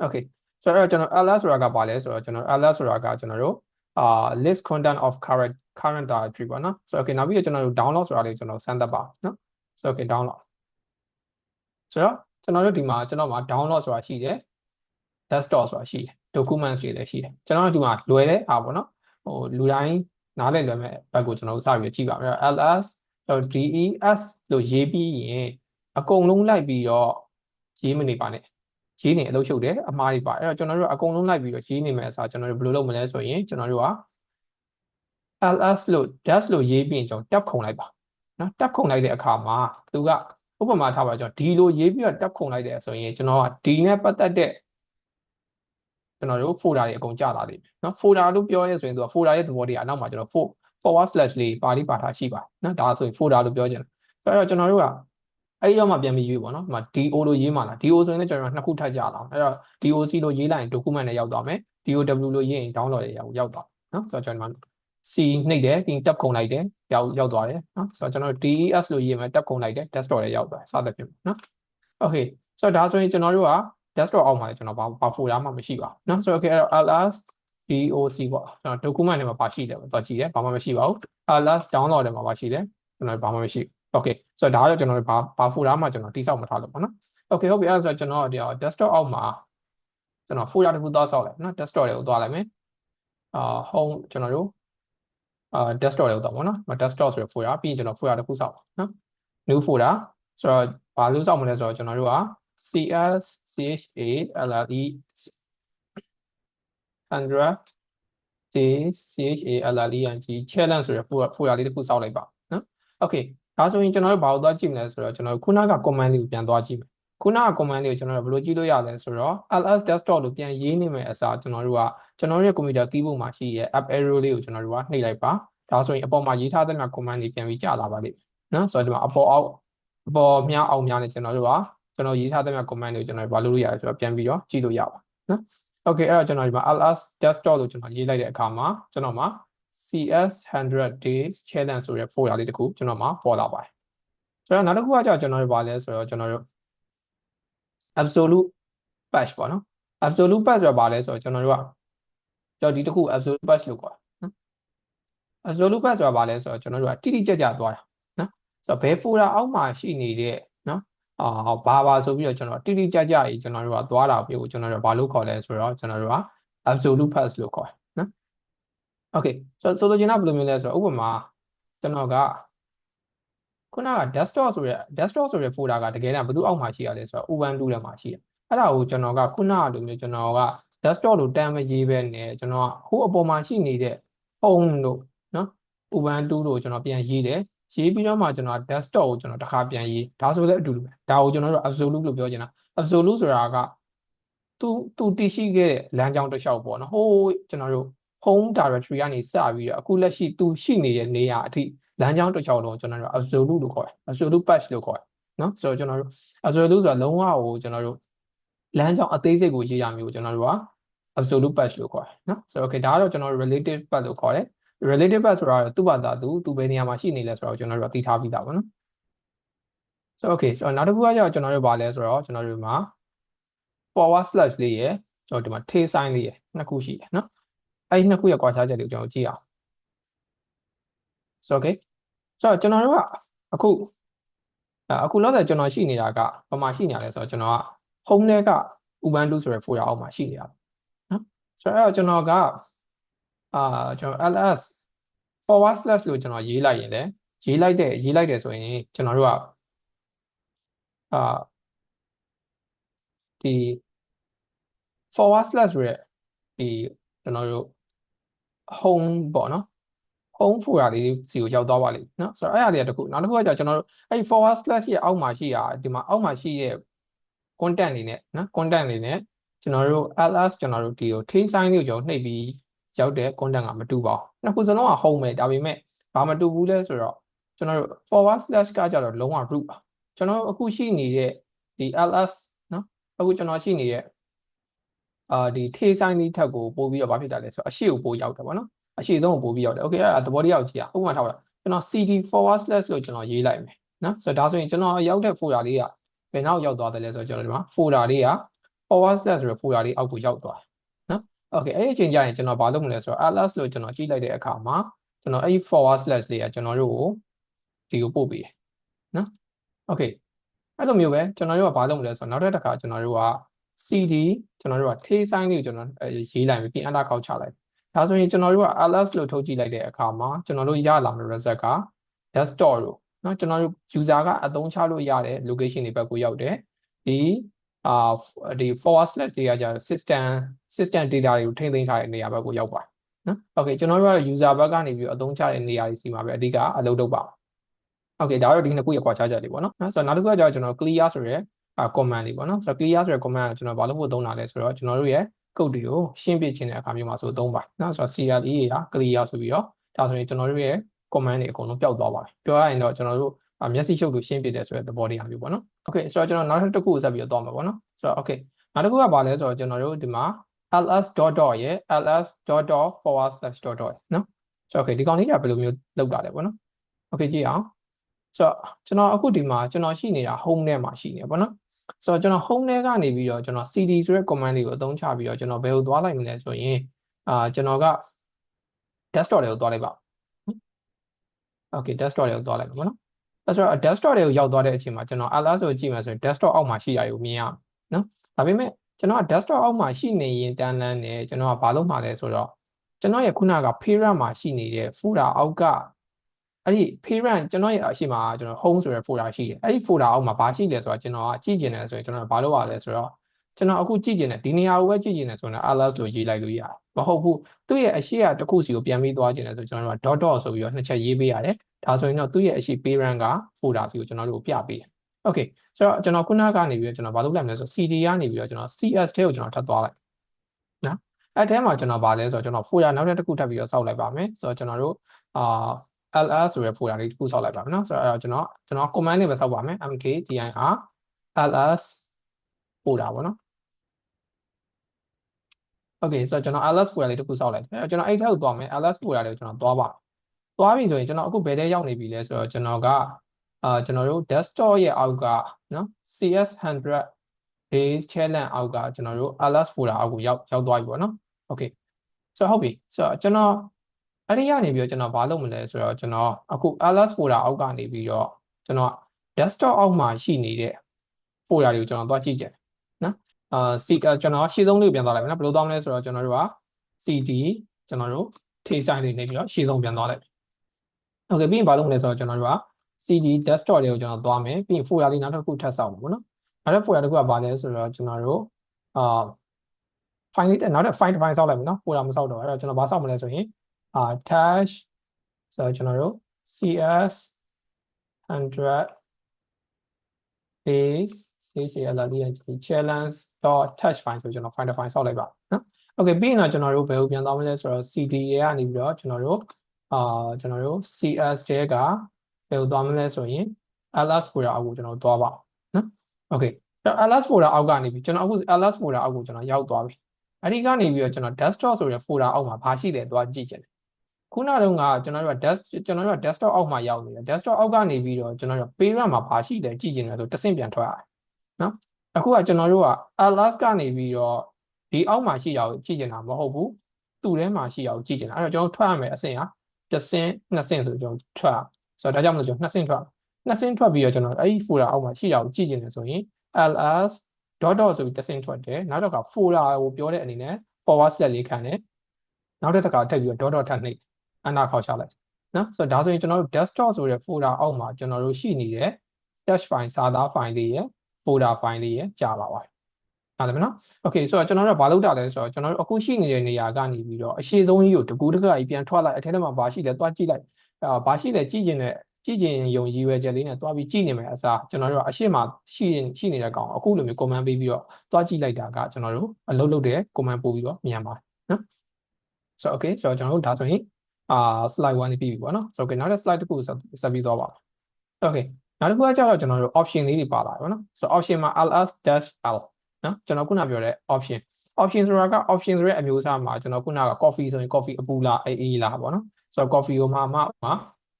okay ဆိုတော့ကျွန်တော် ls ဆိုတာကဘာလဲဆိုတော့ကျွန်တော် ls ဆိုတာကကျွန်တော်တို့အာ list content of current current directory ပေါ့နော်ဆိုတော့ okay နောက်ပြီးတော့ကျွန်တော်တို့ download ဆိုတာလေးကျွန်တော်စမ်းသပ်ပါနော်ဆိုတော့ okay download ဆိုတော့ကျွန်တော်တို့ဒီမှာကျွန်တော်မှာ download ဆိုတာရှိတယ် desktop ဆိုတာရှိတယ် documents တွေလည်းရှိတယ်ကျွန်တော်တို့ဒီမှာလွယ်တဲ့အားပေါ့နော်ဟိုလူတိုင်း နားလည်လွယ်မဲ့ဘက်ကိုကျွန်တော်တို့စပြီးကြည့်ပါမယ် ls des လို့ရေးပြီးရင်အကုန်လုံးလိုက်ပြီးတော့ရေးမနေပါနဲ့ရေးနေအလုပ်ရှုပ်တယ်အမှားတွေပါအဲ့တော့ကျွန်တော်တို့အကုန်လုံးလိုက်ပြီးတော့ရေးနေမယ်အစားကျွန်တော်တို့ဘယ်လိုလုပ်မလဲဆိုရင်ကျွန်တော်တို့က ls လို့ dash လို့ရေးပြီးရင်ကျွန်တော်တက်ခုံလိုက်ပါနော်တက်ခုံလိုက်တဲ့အခါမှာသူကဥပမာထားပါကျွန်တော်ဒီလိုရေးပြီးတော့တက်ခုံလိုက်တယ်ဆိုရင်ကျွန်တော်ကဒီနဲ့ပတ်သက်တဲ့ ကျွန်တော်တို့ folder တွေအကုန်ကျလာလိမ့်မယ်နော် folder လို့ပြောရဲဆိုရင်သူက folder ရဲ့သဘောတရားအနောက်မှာကျွန်တော် forward slash လေးပါဠိပါထားရှိပါနော်ဒါဆိုရင် folder လို့ပြောချင်တယ်အဲ့တော့ကျွန်တော်တို့ကအဲ့ဒီတော့မှပြန်ပြီးရေးပေါ့နော်ဒီမှာ do လို့ရေးမှာလား do ဆိုရင်လည်းကျွန်တော်နှစ်ခုထပ်ကြလာအဲ့တော့ doc လို့ရေးလိုက်ရင် document နဲ့ရောက်သွားမယ် dow လို့ရေးရင် download ရရောက်ရောက်သွားနော်ဆိုတော့ကျွန်တော် C နှိပ်တယ်ပြီးတက်ခုံလိုက်တယ်ရောက်ရောက်သွားတယ်နော်ဆိုတော့ကျွန်တော် DES လို့ရေးမယ်တက်ခုံလိုက်တယ် desktop လည်းရောက်သွားစသဖြင့်နော် okay ဆိုတော့ဒါဆိုရင်ကျွန်တော်တို့က desktop အောက်မှာလည်းကျွန်တော်ဘာဘာ folder မှမရှိပါဘူးနော်ဆိုတော့ okay ls doc ပေါ့ကျွန်တော် document ထဲမှာပါရှိတယ်ပေါ့တော့ကြည့်တယ်ဘာမှမရှိပါဘူး ls download ထဲမှာပါရှိတယ်ကျွန်တော်ဘာမှမရှိဘူး okay ဆိုတော့ဒါကတော့ကျွန်တော်ဘာဘာ folder မှကျွန်တော်တိစောက်မထားလို့ပေါ့နော် okay ဟုတ်ပြီအဲ့ဒါဆိုတော့ကျွန်တော်ဒီ desktop အောက်မှာကျွန်တော် folder တစ်ခုသွားဆောက်လိုက်နော် desktop တွေကိုသွားလိုက်မယ်အာ home ကျွန်တော်တို့အာ desktop တွေကိုတော့ပေါ့နော် desktop ဆိုရ folder ပြီးရင်ကျွန်တော် folder တစ်ခုစောက်နော် new folder ဆိုတော့ဘာလို့စောက်မလဲဆိုတော့ကျွန်တော်တို့က cs cha lle 100 j cha lle ကြီး challenge ဆိုရဖိုဖိုရလေးတစ်ခုစောက်လိုက်ပါနော် okay ဒါဆိုရင်ကျွန်တော်တို့ဘာလို့သွားကြည့်မလဲဆိုတော့ကျွန်တော်တို့ခုနက command လေးကိုပြန်သွားကြည့်မယ်ခုနက command လေးကိုကျွန်တော်တို့ဘယ်လိုကြည့်လို့ရလဲဆိုတော့ ls desktop လို့ပြန်ရေးနေမယ်အစားကျွန်တော်တို့ကကျွန်တော်တို့ရဲ့ computer keyboard မှာရှိရဲ့ up arrow လေးကိုကျွန်တော်တို့ကနှိပ်လိုက်ပါဒါဆိုရင်အပေါ်မှာရေးထားတဲ့မှာ command တွေပြန်ပြီးကြာလာပါလိမ့်မယ်နော်ဆိုတော့ဒီမှာအပေါ်အောက်အပေါ်မြအောက်မြနဲ့ကျွန်တော်တို့က ကျွန်တော်ရေးထားတဲ့မှာ command တွေကိုကျွန်တော်ဘာလုပ်လို့ရလဲဆိုတော့ပြန်ပြီးတော့ကြည့်လို့ရပါနော် okay အဲ့တော့ကျွန်တော်ဒီမှာ ls desktop လို့ကျွန်တော်ရေးလိုက်တဲ့အခါမှာကျွန်တော်မှာ cs 100 days challenge ဆိုတဲ့ folder လေးတစ်ခုကျွန်တော်မှာပေါ်လာပါတယ်ဆိုတော့နောက်တစ်ခုကကြာကျွန်တော်တို့ဗာလဲဆိုတော့ကျွန်တော်တို့ absolute patch ပေါ့နော် absolute patch ဆိုတာဗာလဲဆိုတော့ကျွန်တော်တို့ကကြော်ဒီတစ်ခု absolute patch လို့ခေါ်တာနော် absolute patch ဆိုတာဗာလဲဆိုတော့ကျွန်တော်တို့ကတိတိကျကျသွားတာနော်ဆိုတော့ဘယ် folder အောက်မှာရှိနေတဲ့နော် အာဘာဘာဆိုပြီးတော့ကျွန်တော်တိတိကျကျကြီးကျွန်တော်တို့ကသွားတာပြုတ်ကျွန်တော်တို့ဘာလို့ခေါ်လဲဆိုတော့ကျွန်တော်တို့က absolute patch လို့ခေါ်တယ်နော် okay ဆိုတော့ဆိုလိုချင်တာဘယ်လိုမျိုးလဲဆိုတော့ဥပမာကျွန်တော်ကခုနက desktop ဆိုရဲ desktop ဆိုရဲ folder ကတကယ်တမ်းဘယ်သူအောက်မှာရှိရလဲဆိုတော့ ubuntu ထဲမှာရှိရအဲ့ဒါကိုကျွန်တော်ကခုနကလိုမျိုးကျွန်တော်က desktop လို့တန်းမရေးပဲနဲ့ကျွန်တော်ကဟိုအပေါ်မှာရှိနေတဲ့ home လို့နော် ubuntu လို့ကျွန်တော်ပြန်ရေးတယ် ရေးပြီးတော့မှကျွန်တော် desktop ကိုကျွန်တော်တစ်ခါပြန်ရေးဒါဆိုလည်းအတူတူပဲဒါကိုကျွန်တော်တို့ absolute လို့ပြောချင်တာ absolute ဆိုတာကသူသူတည်ရှိခဲ့တဲ့လမ်းကြောင်းတစ်လျှောက်ပေါ့နော်ဟိုးကျွန်တော်တို့ home directory ကနေစပြီးတော့အခုလက်ရှိသူရှိနေတဲ့နေရာအထိလမ်းကြောင်းတစ်လျှောက်လုံးကျွန်တော်တို့ absolute လို့ခေါ်တယ် absolute patch လို့ခေါ်တယ်နော်ဆိုတော့ကျွန်တော်တို့ absolute ဆိုတာလုံးဝကိုကျွန်တော်တို့လမ်းကြောင်းအသေးစိတ်ကိုရေးရမျိုးကျွန်တော်တို့က absolute patch လို့ခေါ်တယ်နော်ဆိုတော့ okay ဒါကတော့ကျွန်တော်တို့ relative patch လို့ခေါ်တယ် relative patch ဆိုတာသူ့ဘာသာသူသူဘယ်နေရာမှာရှိနေလဲဆိုတော့ကျွန်တော်တို့ကသိထားပြီးသားပါနော်ဆိုတော့ okay ဆိုတော့နောက်တစ်ခုကကျတော့ကျွန်တော်တို့ဗာလဲဆိုတော့ကျွန်တော်တို့မှာ forward slash လေးရယ်ကျွန်တော်ဒီမှာ tail sign လေးရယ်နှစ်ခုရှိတယ်နော်အဲ့ဒီနှစ်ခုရဲ့ကွာခြားချက်တွေကိုကျွန်တော်ကြည့်အောင်ဆိုတော့ okay ဆိုတော့ကျွန်တော်တို့ကအခုအခုလောက်တဲ့ကျွန်တော်ရှိနေတာကဘာမှရှိနေရလဲဆိုတော့ကျွန်တော်က home ထဲက ubuntu ဆိုတဲ့ folder အောက်မှာရှိနေတာနော်ဆိုတော့အဲ့တော့ကျွန်တော်က အာကျွန်တော် ls forward slash လို့ကျွန်တော်ရေးလိုက်ရင်လည်းရေးလိုက်တဲ့ရေးလိုက်တယ်ဆိုရင်ကျွန်တော်တို့ကအာဒီ forward slash ဆိုတဲ့ဒီကျွန်တော်တို့ home ပေါ့နော် home folder လေးစီကိုရောက်သွားပါလိမ့်နော်ဆိုတော့အဲ့အရာတွေကတခုနောက်တစ်ခုကကျကျွန်တော်တို့အဲ့ forward slash ရဲ့အောက်မှာရှိတာဒီမှာအောက်မှာရှိရဲ့ content တွေနဲ့နော် content တွေနဲ့ကျွန်တော်တို့ ls ကျွန်တော်တို့ဒီကို tail sign လေးကိုကျွန်တော်နှိပ်ပြီး ရောက်တဲ့ content ကမတူပါဘူးနှစ်ခုစလုံးက home ပဲဒါပေမဲ့ဘာမတူဘူးလဲဆိုတော့ကျွန်တော်တို့ forward slash ကကြတော့လုံးဝ root ပါကျွန်တော်အခုရှိနေတဲ့ဒီ ls နော်အခုကျွန်တော်ရှိနေတဲ့အာဒီ tail sign လေးထက်ကိုပို့ပြီးတော့ဘာဖြစ်တာလဲဆိုတော့အရှိကိုပို့ရောက်တယ်ဗောနော်အရှိဆုံးကိုပို့ပြီးရောက်တယ် okay အဲ့ဒါသဘောတရားကိုကြည့်ရဥပမာထားပါတော့ကျွန်တော် cd forward slash လို့ကျွန်တော်ရေးလိုက်မယ်နော်ဆိုတော့ဒါဆိုရင်ကျွန်တော်ရောက်တဲ့ folder လေးကဘယ်နောက်ရောက်သွားတယ်လဲဆိုတော့ကျွန်တော်ဒီမှာ folder လေးက forward slash ဆိုတဲ့ folder လေးအောက်ကိုရောက်သွားတယ်နော် okay အဲ့ဒီအချိန်ကျရင်ကျွန်တော်ဘာလုပ်မလဲဆိုတော့ ls လို့ကျွန်တော်ကြည့်လိုက်တဲ့အခါမှာကျွန်တော်အဲ့ဒီ forward slash လေးကကျွန်တော်တို့ကိုဒီကိုပို့ပေးတယ်နော် okay အဲ့လိုမျိုးပဲကျွန်တော်တို့ကဘာလုပ်မလဲဆိုတော့နောက်တစ်ခါကျွန်တော်တို့က cd ကျွန်တော်တို့က tail sign လေးကိုကျွန်တော်ရေးလိုက်ပြီး enter ခေါက်ချလိုက်ဒါဆိုရင်ကျွန်တော်တို့က ls လို့ထုတ်ကြည့်လိုက်တဲ့အခါမှာကျွန်တော်တို့ရလာမယ့် result က desktop လို့เนาะကျွန်တော်တို့ user ကအသုံးချလို့ရတဲ့ location တွေဘက်ကိုရောက်တယ်ဒီ အာဒီ forward slash တွေကကြာ system system data တွေကိုထိန်းသိမ်းထားတဲ့နေရာဘက်ကိုရောက်ပါတယ်နော် okay ကျွန်တော်တို့က user ဘက်ကနေပြီးအသုံးချတဲ့နေရာတွေစီမှာပဲအဓိကအလုပ်လုပ်ပါ okay ဒါတော့ဒီနှစ်ခုရဲ့ကွာခြားချက်တွေပေါ့နော်နော်ဆိုတော့နောက်တစ်ခုကကြာကျွန်တော် clear ဆိုရဲ command တွေပေါ့နော်ဆိုတော့ clear ဆိုရဲ command ကကျွန်တော်ဘာလို့ဖို့သုံးတာလဲဆိုတော့ကျွန်တော်တို့ရဲ့ code တွေကိုရှင်းပြချင်တဲ့အခါမျိုးမှာဆိုသုံးပါနော်ဆိုတော့ CLE တွေက clear ဆိုပြီးတော့ဒါဆိုရင်ကျွန်တော်တို့ရဲ့ command တွေအကုန်လုံးပျောက်သွားပါတယ်ပြောရရင်တော့ကျွန်တော်တို့ မျက်စိရှုပ်လို့ရှင်းပြတယ်ဆိုတဲ့သဘောတရားမျိုးပေါ့နော် okay ဆိုတော့ကျွန်တော်နောက်တစ်ခုကိုဆက်ပြီးတော့သွားမှာပေါ့နော်ဆိုတော့ okay နောက်တစ်ခုကဘာလဲဆိုတော့ကျွန်တော်တို့ဒီမှာ ls dot dot ရဲ့ ls dot dot forward slash dot dot နော်ဆိုတော့ okay ဒီကောင်လေးကဘယ်လိုမျိုးလောက်တာလဲပေါ့နော် okay ကြည့်အောင်ဆိုတော့ကျွန်တော်အခုဒီမှာကျွန်တော်ရှိနေတာ home ထဲမှာရှိနေပေါ့နော်ဆိုတော့ကျွန်တော် home ထဲကနေပြီးတော့ကျွန်တော် cd ဆိုတဲ့ command လေးကိုအသုံးချပြီးတော့ကျွန်တော်ဘယ်ကိုသွားလိုက်မလဲဆိုရင်အာကျွန်တော်က desktop တွေကိုသွားလိုက်ပါ okay desktop တွေကိုသွားလိုက်ပါပေါ့နော် အဲ့ဆိုတော့ desktop တွေကိုရောက်သွားတဲ့အချိန်မှာကျွန်တော် ls ကိုကြည့်မယ်ဆိုရင် desktop အောက်မှာရှိတာကိုမြင်ရအောင်နော်ဒါပေမဲ့ကျွန်တော်က desktop အောက်မှာရှိနေရင်တန်းလန်းနေကျွန်တော်ကဘာလုပ်မှာလဲဆိုတော့ကျွန်တော်ရဲ့ခုနက parent မှာရှိနေတဲ့ folder အောက်ကအဲ့ဒီ parent ကျွန်တော်ရဲ့အရှိမကျွန်တော် home ဆိုတဲ့ folder ရှိတယ်အဲ့ဒီ folder အောက်မှာဘာရှိလဲဆိုတော့ကျွန်တော်ကကြည့်ကျင်တယ်ဆိုရင်ကျွန်တော်ဘာလုပ်ရလဲဆိုတော့ကျွန်တော်အခုကြည့်ကျင်တယ်ဒီနေရာကိုပဲကြည့်ကျင်တယ်ဆိုရင် ls လို့ရေးလိုက်လို့ရတယ်မဟုတ်ဘူးသူ့ရဲ့အရှိကတစ်ခုစီကိုပြန်ပြီးသွားကျင်တယ်ဆိုကျွန်တော်တို့က dot dot ဆိုပြီးတော့နှစ်ချက်ရေးပေးရတယ် ဒါဆိုရင်တော့သူ့ရဲ့အရှိ parent က folder စီကိုကျွန်တော်တို့ပြပေးတယ် okay ဆိုတော့ကျွန်တော်ခုနကနေပြီးတော့ကျွန်တော်ဘာလုပ်လိုက်မလဲဆို cd ကနေပြီးတော့ကျွန်တော် cs ထဲကိုကျွန်တော်ထပ်သွားလိုက်နော်အဲ့ထဲမှာကျွန်တော်ဗာလဲဆိုတော့ကျွန်တော် folder နောက်တစ်ခုထပ်ပြီးတော့စောက်လိုက်ပါမယ်ဆိုတော့ကျွန်တော်တို့အာ ls ဆိုရယ် folder လေးတစ်ခုစောက်လိုက်ပါမယ်နော်ဆိုတော့အဲ့တော့ကျွန်တော်ကျွန်တော် command နဲ့ပဲစောက်ပါမယ် mkdir ls folder ပေါ့နော် okay ဆိုတော့ကျွန်တော် ls folder လေးတစ်ခုစောက်လိုက်တယ်ကျွန်တော်အဲ့ထက်ကိုသွားမယ် ls folder လေးကိုကျွန်တော်သွားပါ သွားပြီဆိုရင်ကျွန်တော်အခုဘယ်ထဲရောက်နေပြီလဲဆိုတော့ကျွန်တော်ကအာကျွန်တော်တို့ desktop ရဲ့အောက်ကနော် cs100 base challenge အောက်ကကျွန်တော်တို့ ls folder အောက်ကိုရောက်ရောက်သွားပြီပေါ့နော် okay ဆိုတော့ဟုတ်ပြီဆိုတော့ကျွန်တော်အဲ့ဒီကနေပြီးတော့ကျွန်တော်ဘာလုပ်မလဲဆိုတော့ကျွန်တော်အခု ls folder အောက်ကနေပြီးတော့ကျွန်တော် desktop အောက်မှာရှိနေတဲ့ folder တွေကိုကျွန်တော်သွားကြည့်ကြတယ်နော်အာ c ကျွန်တော်ရှေ့ဆုံးလေးပြန်သွားလိုက်မယ်နော်ဘယ်လိုသွားမလဲဆိုတော့ကျွန်တော်တို့က cd ကျွန်တော်တို့ထိဆိုင်လေးနေပြီးတော့ရှေ့ဆုံးပြန်သွားလိုက် โอเคပြီးရင်ဘာလုပ်မလဲဆိုတော့ကျွန်တော်တို့က cd desktop တွေကိုကျွန်တော်သွားမယ်ပြီးရင် folder လေးနောက်တစ်ခုထပ်ဆောက်မှာပေါ့နော်နောက်တစ် folder တစ်ခုကဘာလဲဆိုတော့ကျွန်တော်တို့အာ file လေးနောက်တစ် file တစ် file ဆောက်လိုက်မယ်နော် folder မဆောက်တော့အဲ့တော့ကျွန်တော်ဘာဆောက်မလဲဆိုရင်အာ dash ဆိုတော့ကျွန်တော်တို့ cs 100 base CCLLE challenge.touch file ဆိုကျွန်တော် file file ဆောက်လိုက်ပါနော် okay ပြီးရင်တော့ကျွန်တော်တို့ဘယ်ကိုပြန်သွားမလဲဆိုတော့ cd ရဲ့ကနေပြီးတော့ကျွန်တော်တို့ အာကျွန်တော်တို့ cs တဲကဘယ်ကိုသွားမလဲဆိုရင် ls folder အောက်ကိုကျွန်တော်သွားပါနော် okay အဲ့ ls folder အောက်ကနေပြီးကျွန်တော်အခု ls folder အောက်ကိုကျွန်တော်ရောက်သွားပြီအဲ့ဒီကနေပြီးတော့ကျွန်တော် desktop ဆိုတဲ့ folder အောက်မှာဘာရှိလဲသွားကြည့်ချင်တယ်ခုနတုန်းကကျွန်တော်တို့က desk ကျွန်တော်တို့က desktop အောက်မှာရောက်နေတယ် desktop အောက်ကနေပြီးတော့ကျွန်တော်တို့ parent မှာဘာရှိလဲကြည့်ချင်တယ်ဆိုတဆင့်ပြန်ထွက်ရတယ်နော်အခုကကျွန်တော်တို့က ls ကနေပြီးတော့ဒီအောက်မှာရှိရအောင်ကြည့်ချင်တာမဟုတ်ဘူးသူ့ထဲမှာရှိရအောင်ကြည့်ချင်တာအဲ့တော့ကျွန်တော်ထွက်ရမယ်အဆင့်ဟာ တစ်ဆင့်နှစ်ဆင့်ဆိုကျွန်တော်ထွက်ဆိုတော့ဒါကြောင့်မလို့ကျွန်တော်နှစ်ဆင့်ထွက်နှစ်ဆင့်ထွက်ပြီးတော့ကျွန်တော်အဲ့ဒီ folder အောက်မှာရှိရအောင်ကြည့်ချင်တယ်ဆိုရင် ls dot dot ဆိုပြီးတစ်ဆင့်ထွက်တယ်နောက်တော့က folder ကိုပြောတဲ့အနေနဲ့ forward slash လေးခံတယ်နောက်တစ်ခါထပ်ပြီးတော့ dot dot ထပ်နှိပ်အနာခေါက်ချလိုက်နော်ဆိုတော့ဒါဆိုရင်ကျွန်တော်တို့ desktop ဆိုတဲ့ folder အောက်မှာကျွန်တော်တို့ရှိနေတဲ့ dash file စာသား file လေးရယ် folder file လေးရယ်ကြာပါပါတယ် ဟုတ်တယ်မနော် okay ဆိုတော့ကျွန်တော်တို့ဘာလုပ်တာလဲဆိုတော့ကျွန်တော်တို့အခုရှိနေတဲ့နေရာကနေပြီးတော့အရှိဆုံးကြီးကိုတကူးတကကြီးပြန်ထွက်လိုက်အထက်ထဲမှာဘာရှိလဲသွားကြည့်လိုက်အာဘာရှိလဲကြည့်ကျင်တဲ့ကြည့်ကျင်ယုံကြည်ရွယ်ချက်လေးနဲ့သွားပြီးကြည့်နေမယ်အစားကျွန်တော်တို့ကအရှိမရှိရှိနေတဲ့ကောင်အခုလိုမျိုး command ပေးပြီးတော့သွားကြည့်လိုက်တာကကျွန်တော်တို့အလုပ်လုပ်တဲ့ command ပို့ပြီးတော့မြန်ပါတယ်နော်ဆိုတော့ okay ဆိုတော့ကျွန်တော်တို့ဒါဆိုရင်အာ slide 1နေပြီးပြီပေါ့နော်ဆိုတော့ okay နောက်တစ် slide တစ်ခုဆက်ပြီးသွားပါမယ် okay နောက်တစ်ခုကကျတော့ကျွန်တော်တို့ option လေးတွေပါလာပြီပေါ့နော်ဆိုတော့ option မှာ ls-l နော်ကျွန်တော်ခုနပြောတဲ့ option option ဆိုတာက option ဆိုတဲ့အမျိုးအစားမှာကျွန်တော်ခုနက coffee ဆိုရင် coffee အပူလားအေးအေးလားပေါ့နော်ဆိုတော့ coffee ကိုမှမှမှာ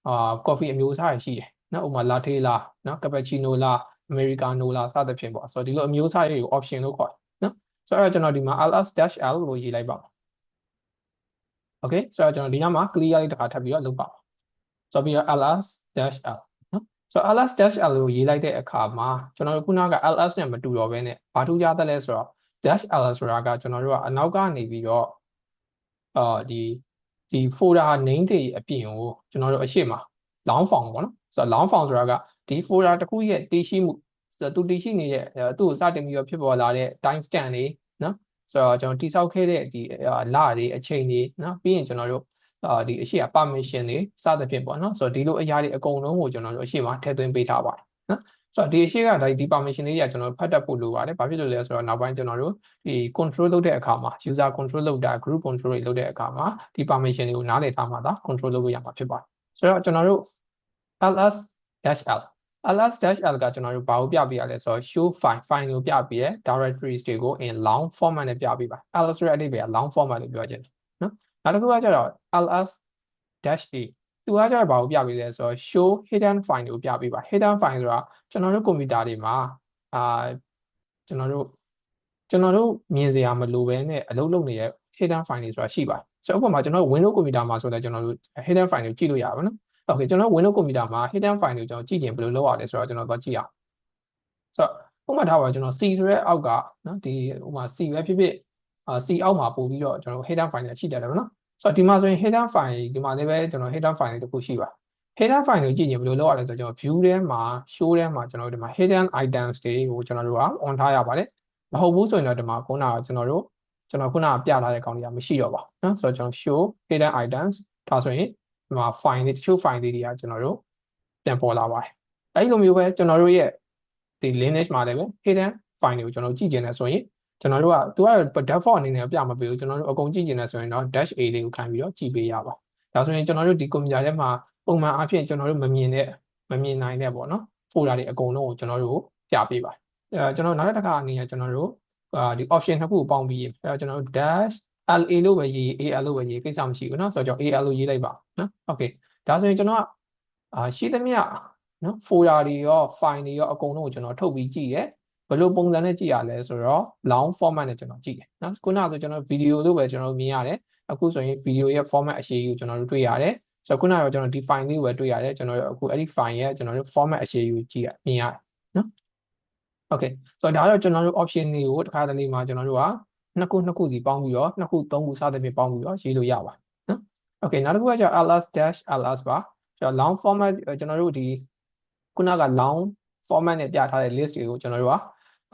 အာ coffee အမျိုးအစားတွေရှိတယ်နော်ဥပမာ latte လားနော် cappuccino လား americano လားစသဖြင့်ပေါ့ဆိုတော့ဒီလိုအမျိုးအစားတွေကို option လို့ခေါ်တယ်နော်ဆိုတော့ကျွန်တော်ဒီမှာ ls-l လို့ရေးလိုက်ပါမယ် okay ဆိုတော့ကျွန်တော်ဒီညမှာ clear လေးတစ်ခါထပ်ပြီးတော့လုပ်ပါဆိုတော့ပြီးတော့ ls-l နော် ဆိုတော့ ls-l ကိုရေးလိုက်တဲ့အခါမှာကျွန်တော်တို့ခုနက ls နဲ့မတူတော့ဘဲနဲ့ဘာထူးခြားသလဲဆိုတော့ dash l ဆိုတာကကျွန်တော်တို့ကအနောက်ကနေပြီးတော့အာဒီဒီ folder name တွေအပြင်ကိုကျွန်တော်တို့အရှိမ long form ပေါ့နော်ဆိုတော့ long form ဆိုတာကဒီ folder တစ်ခုရဲ့တည်ရှိမှုဆိုတော့သူတည်ရှိနေတဲ့သူ့ကိုစတင်ပြီးတော့ဖြစ်ပေါ်လာတဲ့ time stamp တွေနော်ဆိုတော့ကျွန်တော်တိဆောက်ခဲ့တဲ့ဒီလတွေအချိန်တွေနော်ပြီးရင်ကျွန်တော်တို့ အာဒီအရှိက permission တွေစသဖြင့်ပေါ့နော်ဆိုတော့ဒီလိုအရာတွေအကုန်လုံးကိုကျွန်တော်တို့အရှိမထည့်သွင်းပေးထားပါတယ်နော်ဆိုတော့ဒီအရှိကဒါဒီ permission လေးတွေကကျွန်တော်ဖတ်တတ်ဖို့လိုပါတယ်။ဘာဖြစ်လို့လဲဆိုတော့နောက်ပိုင်းကျွန်တော်တို့ဒီ control လုပ်တဲ့အခါမှာ user control လုပ်တာ group control တွေလုပ်တဲ့အခါမှာဒီ permission တွေကိုနားလည်ထားမှသာ control လုပ်လို့ရမှာဖြစ်ပါတယ်။ဆိုတော့ကျွန်တော်တို့ ls-l ls-l ကကျွန်တော်တို့ဘာကိုပြပေးရလဲဆိုတော့ show file file ကိုပြပေးရ directories တွေကို in long format နဲ့ပြပေးပါ ls ရဲ့အဓိပ္ပာယ်က long format လို့ပြောချင်တယ် နော်နောက်တစ်ခုကကျတော့ ls-a သူကကျတော့ဘာကိုပြပေးလဲဆိုတော့ show hidden file ကိုပြပေးပါ hidden file ဆိုတာကျွန်တော်တို့ကွန်ပျူတာတွေမှာအာကျွန်တော်တို့ကျွန်တော်တို့မြင်စရာမလိုဘဲနဲ့အလုပ်လုပ်နေတဲ့ hidden file တွေဆိုတာရှိပါတယ်ဆိုတော့ဥပမာကျွန်တော် Windows ကွန်ပျူတာမှာဆိုတော့ကျွန်တော်တို့ hidden file ကိုကြည့်လို့ရပါမယ်နော် Okay ကျွန်တော် Windows ကွန်ပျူတာမှာ hidden file ကိုကျွန်တော်ကြည့်ရင်ဘယ်လိုလုပ်ရလဲဆိုတော့ကျွန်တော်သွားကြည့်အောင်ဆိုတော့ဥပမာထားပါကျွန်တော် C ဆိုတဲ့အောက်ကနော်ဒီဥပမာ C ပဲဖြစ်ဖြစ်အာ C အောက်မှာပို့ပြီးတော့ကျွန်တော် header file တွေရှိတယ်ဗျနော်ဆိုတော့ဒီမှာဆိုရင် header file ဒီမှာလည်းပဲကျွန်တော် header file တခုရှိပါ header file ကိုကြည့်ရင်ဘယ်လိုလုပ်ရလဲဆိုတော့ကျွန်တော် view ထဲမှာ show ထဲမှာကျွန်တော်တို့ဒီမှာ hidden items တွေကိုကျွန်တော်တို့က on ထားရပါတယ်မဟုတ်ဘူးဆိုရင်တော့ဒီမှာခုနကကျွန်တော်တို့ကျွန်တော်ခုနကပြထားတဲ့ကောင်းတွေကမရှိတော့ပါဘူးနော်ဆိုတော့ကျွန်တော် show hidden items ဒါဆိုရင်ဒီမှာ file တွေတချို့ file တွေကကျွန်တော်တို့ပြန်ပေါ်လာပါတယ်အဲ့လိုမျိုးပဲကျွန်တော်တို့ရဲ့ဒီ lineage မှာလည်းပဲ hidden file တွေကိုကျွန်တော်ကြည့်ကျင်နေဆိုရင် ကျွန်တော်တို့ကသူက default အနေနဲ့ပြမပေးဘူးကျွန်တော်တို့အကုန်ကြည့်ကျင်တယ်ဆိုရင်တော့ dash a လေးကိုခံပြီးတော့ကြည့်ပေးရပါဒါဆိုရင်ကျွန်တော်တို့ဒီကွန်ပျူတာထဲမှာပုံမှန်အားဖြင့်ကျွန်တော်တို့မမြင်တဲ့မမြင်နိုင်တဲ့ပေါ့နော် folder တွေအကုန်လုံးကိုကျွန်တော်တို့ပြပေးပါအဲကျွန်တော်နောက်တစ်ခါအနေနဲ့ကျွန်တော်တို့အာဒီ option နှစ်ခုကိုပေါင်းပြီးအဲကျွန်တော်တို့ dash LA လို့ပဲရေး AL လို့ပဲရေးကိစ္စမရှိဘူးเนาะဆိုတော့ကျွန်တော် AL လို့ရေးလိုက်ပါနော် okay ဒါဆိုရင်ကျွန်တော်ကအာရှိသမျှနော် folder တွေရော file တွေရောအကုန်လုံးကိုကျွန်တော်ထုတ်ပြီးကြည့်ရဲ ဘယ်လိုပုံစံနဲ့ကြည့်ရလဲဆိုတော့ long format နဲ့ကျွန်တော်ကြည့်တယ်နော်ခုနကဆိုကျွန်တော် video လို့ပဲကျွန်တော်မြင်ရတယ်အခုဆိုရင် video ရဲ့ format အရှိကြီးကိုကျွန်တော်တို့တွေ့ရတယ်ဆိုတော့ခုနကတော့ကျွန်တော်ဒီ file လေးကိုပဲတွေ့ရတယ်ကျွန်တော်တို့အခုအဲ့ဒီ file ရဲ့ကျွန်တော်တို့ format အရှိကြီးကိုကြည့်ရမြင်ရတယ်နော် okay ဆိုတော့ဒါတော့ကျွန်တော်တို့ option တွေကိုတစ်ခါတလေမှာကျွန်တော်တို့ကနှစ်ခုနှစ်ခုစီပေါင်းပြီးတော့နှစ်ခုသုံးခုစသဖြင့်ပေါင်းပြီးတော့ရေးလို့ရပါနော် okay နောက်တစ်ခုကကျ ls-ls ပါကျွန်တော် long format ကျွန်တော်တို့ဒီခုနက long format နဲ့ပြထားတဲ့ list တွေကိုကျွန်တော်တို့က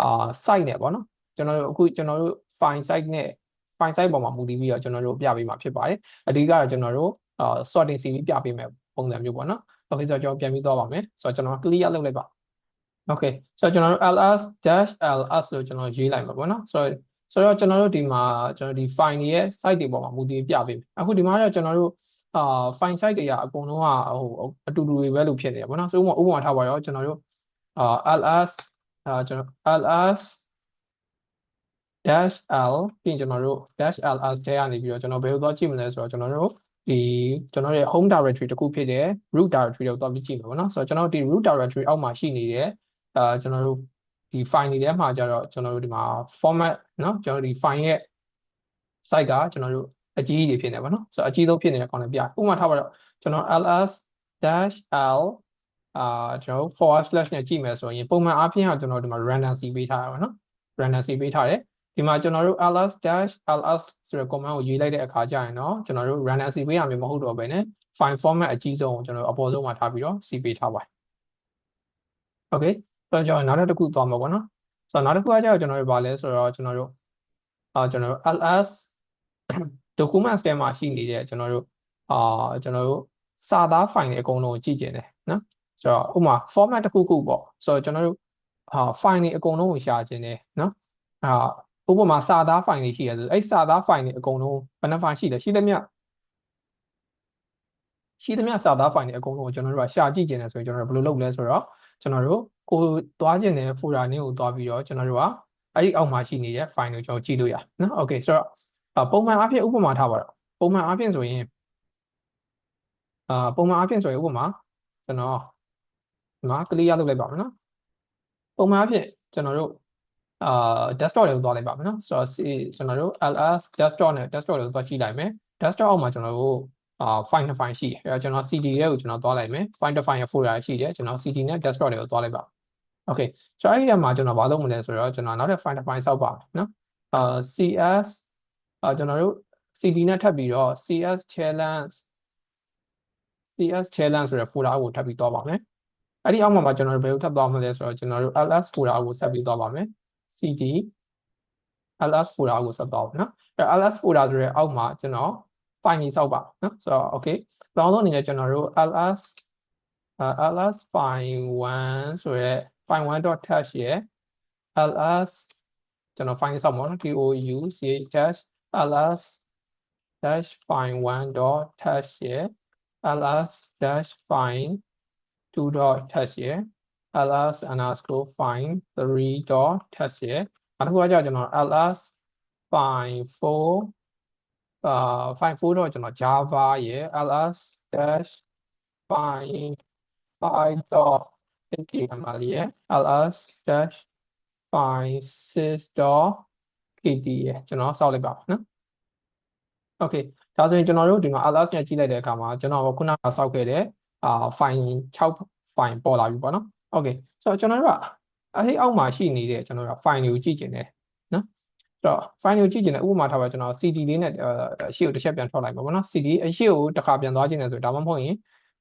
အာ site နဲ့ပေါ့နော်ကျွန်တော်တို့အခုကျွန်တော်တို့ file site နဲ့ file site ပေါ်မှာမူတည်ပြီးတော့ကျွန်တော်တို့ပြပေးမှာဖြစ်ပါတယ်အဓိကတော့ကျွန်တော်တို့အာ sorting CV ပြပေးမယ်ပုံစံမျိုးပေါ့နော် okay ဆိုတော့ကျွန်တော်ပြန်ပြီးသွားပါမယ်ဆိုတော့ကျွန်တော် clear လုပ်လိုက်ပါ okay ဆိုတော့ကျွန်တော်တို့ ls dash ls လို့ကျွန်တော်ရေးလိုက်မှာပေါ့နော်ဆိုတော့ဆိုတော့ကျွန်တော်တို့ဒီမှာကျွန်တော်ဒီ file ရဲ့ site တွေပေါ်မှာမူတည်ပြပေးမယ်အခုဒီမှာတော့ကျွန်တော်တို့အာ file site တွေကအကုန်လုံးကဟိုအတူတူတွေပဲလို့ဖြစ်နေရပါတော့ဆိုတော့ဥပမာထားပါရောကျွန်တော်တို့အာ ls အာကျွန်တော် ls dash l ပြီးကျွန်တော်တို့ dash ls ထဲကနေပြီးတော့ကျွန်တော်ဘယ်လိုသွားကြည့်မလဲဆိုတော့ကျွန်တော်တို့ဒီကျွန်တော်ရဲ့ home directory တစ်ခုဖြစ်တဲ့ root directory ကိုသွားပြီးကြည့်မှာပေါ့နော်ဆိုတော့ကျွန်တော်ဒီ root directory အောက်မှာရှိနေတဲ့အာကျွန်တော်တို့ဒီ file တွေထဲမှာကျတော့ကျွန်တော်တို့ဒီမှာ format เนาะကျွန်တော်ဒီ file ရဲ့ site ကကျွန်တော်တို့အကြီးကြီးဖြစ်နေပါเนาะဆိုတော့အကြီးဆုံးဖြစ်နေတဲ့ကောင်လေးပြဥပမာထားပါတော့ကျွန်တော် ls dash l အာကျွန်တော် forward slash နဲ့ကြည့်မယ်ဆိုရင်ပုံမှန်အားဖြင့်ကကျွန်တော်ဒီမှာ random c ပေးထားရပါတော့နော် random c ပေးထားတယ်ဒီမှာကျွန်တော်တို့ ls dash ls ဆိုတဲ့ command ကိုရေးလိုက်တဲ့အခါကျရင်တော့ကျွန်တော်တို့ random c ပေးရမျိုးမဟုတ်တော့ဘဲနဲ့ file format အကြီးဆုံးကိုကျွန်တော်အပေါ်ဆုံးမှာထားပြီးတော့ c ပေးထားပါတယ် okay ဆိုတော့ကျွန်တော်နောက်တစ်ခုသွားမှာပေါ့နော်ဆိုတော့နောက်တစ်ခုကကျတော့ကျွန်တော်တို့ဗာလဲဆိုတော့ကျွန်တော်တို့အာကျွန်တော်တို့ ls documents ထဲမှာရှိနေတဲ့ကျွန်တော်တို့အာကျွန်တော်တို့စာသား file တွေအကုန်လုံးကိုကြည့်ကျင်တယ်နော် ဆိုတော့ဥပမာ format တစ်ခုခုပေါ့ဆိုတော့ကျွန်တော်တို့အာ file တွေအကုန်လုံးကိုရှာကျင်တယ်နော်အာဥပမာစာသား file တွေရှိရဆိုအဲ့စာသား file တွေအကုန်လုံးဘယ်နှ file ရှိလဲရှိသမျှရှိသမျှစာသား file တွေအကုန်လုံးကိုကျွန်တော်တို့ကရှာကြည့်ကျင်တယ်ဆိုရင်ကျွန်တော်တို့ဘယ်လိုလုပ်လဲဆိုတော့ကျွန်တော်တို့ကိုသွားကျင်တဲ့ folder နည်းကိုသွားပြီးတော့ကျွန်တော်တို့ကအဲ့ဒီအောက်မှာရှိနေတဲ့ file ကိုကျွန်တော်ကြည့်လို့ရနော် okay ဆိုတော့ပုံမှန်အားဖြင့်ဥပမာထားပါတော့ပုံမှန်အားဖြင့်ဆိုရင်အာပုံမှန်အားဖြင့်ဆိုရင်ဥပမာကျွန်တော် ဒီမှာ clear လုပ်လိုက်ပါမယ်နော်ပုံမှန်အားဖြင့်ကျွန်တော်တို့အာ desktop တွေကိုသွားလိုက်ပါမယ်နော်ဆိုတော့ကျွန်တော်တို့ ls desktop နဲ့ desktop တွေကိုသွားကြည့်လိုက်မယ် desktop အောက်မှာကျွန်တော်တို့အာ file နှစ် file ရှိတယ်အဲတော့ကျွန်တော် cd ရဲ့ကိုကျွန်တော်သွားလိုက်မယ် file တစ် file ရဲ့ folder ရှိတယ်ကျွန်တော် cd နဲ့ desktop တွေကိုသွားလိုက်ပါ okay ဆိုတော့အဲ့ဒီမှာကျွန်တော်ဘာလုပ်မလဲဆိုတော့ကျွန်တော်နောက်ထပ် file တစ် file စောက်ပါမယ်နော်အာ cs အာကျွန်တော်တို့ cd နဲ့ထပ်ပြီးတော့ cs challenge cs challenge ဆိုတဲ့ folder ကိုထပ်ပြီးသွားပါမယ် အဲ့ဒီအောက်မှာကျွန်တော်တို့ဘယ်ကိုထပ်သွားမလဲဆိုတော့ကျွန်တော်တို့ ls folder ကိုဆက်ပြီးသွားပါမယ် cd ls folder ကိုဆက်သွားပါမယ်နော်အဲ့ ls folder ဆိုတဲ့အောက်မှာကျွန်တော် file ကြီးစောက်ပါနော်ဆိုတော့ okay ပထမဆုံးအနေနဲ့ကျွန်တော်တို့ ls ls file 1ဆိုရဲ file 1.txt ရဲ့ ls ကျွန်တော် file စောက်ပါနော် dou ch dash ls dash file 1.txt ရဲ့ ls dash file 2.txt ရဲ့ ls underscore file 3.txt ရဲ့နောက်တစ်ခုကကြာကျွန်တော် ls file 4အာ file 4တော့ကျွန်တော် java ရဲ့ ls dash file 5.html ရဲ့ ls dash file 6.kt ရဲ့ကျွန်တော်စောက်လိုက်ပါနော် okay ဒါဆိုရင်ကျွန်တော်တို့ဒီမှာ ls နဲ့ကြည့်လိုက်တဲ့အခါမှာကျွန်တော်ခုနကစောက်ခဲ့တဲ့ အာ file 6 file ပေါ်လာပြီပေါ့နော် okay ဆိုတော့ကျွန်တော်တို့ကအဲဒီအောက်မှာရှိနေတဲ့ကျွန်တော်တို့ file တွေကိုကြည့်ကျင်တယ်နော်ဆိုတော့ file ကိုကြည့်ကျင်တယ်ဥပမာထားပါကျွန်တော် cd လေးနဲ့အရှိကိုတစ်ချက်ပြန်ထွက်လိုက်ပါဘောနော် cd အရှိကိုတစ်ခါပြန်သွားခြင်းတယ်ဆိုဒါမှမဟုတ်ရင်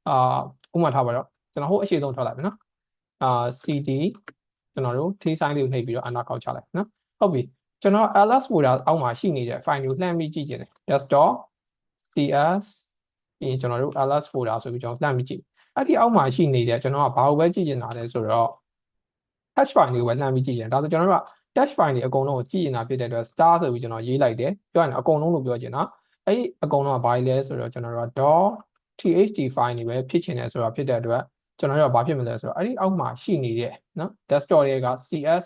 အာဥဥပမာထားပါတော့ကျွန်တော်ဟိုအရှိဆုံးထွက်လိုက်မယ်နော်အာ cd ကျွန်တော်တို့ t sign လေးကိုနှိပ်ပြီးတော့ enter ကောက်ချလိုက်နော်ဟုတ်ပြီကျွန်တော် ls folder အောက်မှာရှိနေတဲ့ file ကိုလှမ်းပြီးကြည့်ချင်တယ် desktop cs ပြီးရင်ကျွန်တော်တို့ ls folder ဆိုပြီးကျွန်တော်လှမ်းပြီးကြည့်အဲ့ဒီအောက်မှာရှိနေတဲ့ကျွန်တော်ကဘာကိုပဲကြည့်ချင်တာလဲဆိုတော့ touch file တွေကိုပဲလှမ်းပြီးကြည့်ချင်ဒါဆိုကျွန်တော်တို့က touch file တွေအကုန်လုံးကိုကြည့်နေတာဖြစ်တဲ့အတွက် star ဆိုပြီးကျွန်တော်ရေးလိုက်တယ်ပြောရင်အကုန်လုံးလို့ပြောချင်တာအဲ့ဒီအကုန်လုံးကဘာလဲဆိုတော့ကျွန်တော်တို့က .txt file တွေပဲဖြစ်ချင်တယ်ဆိုတာဖြစ်တဲ့အတွက်ကျွန်တော်တို့ကဘာဖြစ်မလဲဆိုတော့အဲ့ဒီအောက်မှာရှိနေတဲ့နော် desktop တွေက cs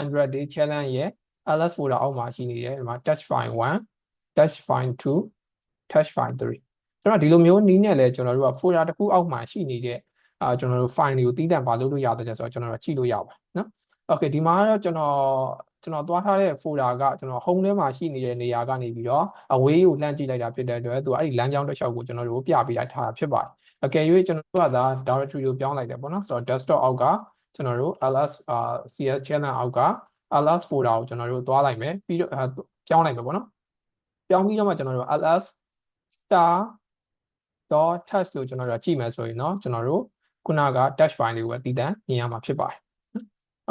android တွေ challenge ရဲ့ ls folder အောက်မှာရှိနေတယ်ဒီမှာ touch file 1 touch file 2 touch file 3 ကျွန်တော်ဒီလိုမျိုးနီးနဲ့လဲကျွန်တော်တို့က folder တစ်ခုအောက်မှာရှိနေတဲ့အာကျွန်တော်တို့ file တွေကိုတီးတန့်ပါလို့လို့ရတယ်ဆိုတော့ကျွန်တော်တို့ကြည့်လို့ရပါနော် okay ဒီမှာတော့ကျွန်တော်ကျွန်တော်သွားထားတဲ့ folder ကကျွန်တော် home ထဲမှာရှိနေတဲ့နေရာကနေပြီးတော့ away ကိုလှမ်းကြည့်လိုက်တာဖြစ်တဲ့အတွက်သူကအဲ့ဒီလမ်းကြောင်းတစ်လျှောက်ကိုကျွန်တော်တို့ပြပေးလိုက်ထားတာဖြစ်ပါတယ်အကယ်၍ကျွန်တော်တို့ကသာ directory ကိုပြောင်းလိုက်တယ်ပေါ့နော်ဆိုတော့ desktop အောက်ကကျွန်တော်တို့ ls cs channel အောက်က ls folder ကိုကျွန်တော်တို့သွားလိုက်မယ်ပြီးတော့ပြောင်းလိုက်မယ်ပေါ့နော်ပြောင်းပြီးတော့မှကျွန်တော်တို့ ls star dot touch လို့ကျွန်တော်တို့ကြည့်မယ်ဆိုရင်เนาะကျွန်တော်တို့ခုနက touch file တွေကိုပဲတည်တံ့မြင်ရမှာဖြစ်ပါတယ်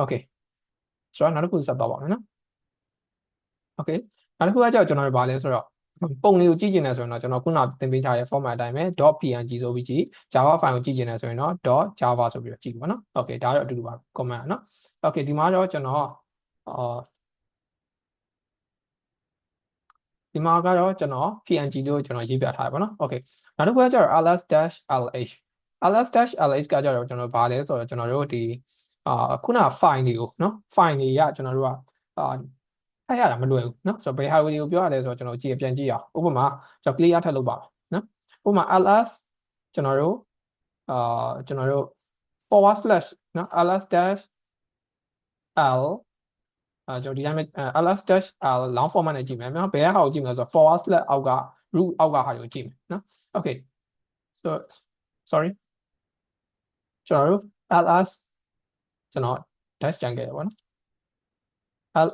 okay ဆိုတော့နောက်တစ်ခုဆက်သွားပါမယ်နော် okay နောက်တစ်ခုကကြောက်ကျွန်တော်တို့ဗာလဲဆိုတော့ပုံလေးကိုကြည့်ကျင်တယ်ဆိုရင်တော့ကျွန်တော်ခုနသင်ပေးထားတဲ့ format အတိုင်းပဲ .png ဆိုပြီးကြည့် java file ကိုကြည့်ကျင်တယ်ဆိုရင်တော့ .java ဆိုပြီးတော့ကြည့်ပါနော် okay ဒါတော့အတူတူပါ comment နော် okay ဒီမှာတော့ကျွန်တော်အာ ဒီမှာကတော့ကျွန်တော် png လို့ကျွန်တော်ရေးပြထားတယ်ပေါ့နော် okay နောက်တစ်ခုကကျတော့ ls-lh ls-lh ကကျတော့ကျွန်တော်ဗာလဲဆိုတော့ကျွန်တော်တို့ဒီအာခုန file တွေကိုနော် file တွေရကျွန်တော်တို့ကအာထည့်ရတာမလွယ်ဘူးနော်ဆိုတော့ဘယ်ဟာတွေကိုပြောရလဲဆိုတော့ကျွန်တော်ကြည့်ပြန်ကြည့်အောင်ဥပမာကျွန်တော် clear ထည့်လုပ်ပါနော်ဥပမာ ls ကျွန်တော်တို့အာကျွန်တော်တို့ forward slash နော် ls dash l အဲကျွန်တော်ဒီတိုင်းပဲ ls dash l long format နဲ့ကြည့်မယ်နော်ဘယ်ဟာကိုကြည့်မလဲဆိုတော့ forward slash အောက်က root အောက်ကဟာကိုကြည့်မယ်နော် okay so sorry ကျွန်တော်တို့ ls ကျွန်တော် dash ကြံခဲ့တယ်ပေါ့နော် l